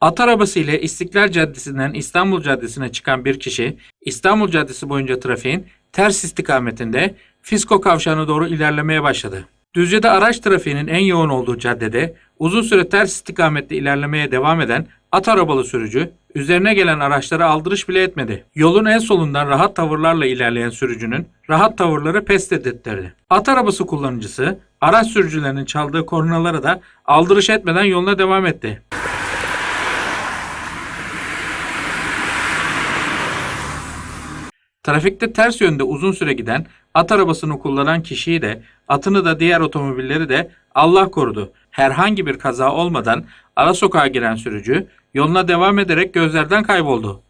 At arabası ile İstiklal Caddesi'nden İstanbul Caddesi'ne çıkan bir kişi İstanbul Caddesi boyunca trafiğin ters istikametinde Fisko kavşağına doğru ilerlemeye başladı. Düzce'de araç trafiğinin en yoğun olduğu caddede uzun süre ters istikamette ilerlemeye devam eden at arabalı sürücü üzerine gelen araçlara aldırış bile etmedi. Yolun en solundan rahat tavırlarla ilerleyen sürücünün rahat tavırları pes dedirtti. At arabası kullanıcısı araç sürücülerinin çaldığı kornalara da aldırış etmeden yoluna devam etti. Trafikte ters yönde uzun süre giden at arabasını kullanan kişiyi de atını da diğer otomobilleri de Allah korudu. Herhangi bir kaza olmadan ara sokağa giren sürücü yoluna devam ederek gözlerden kayboldu.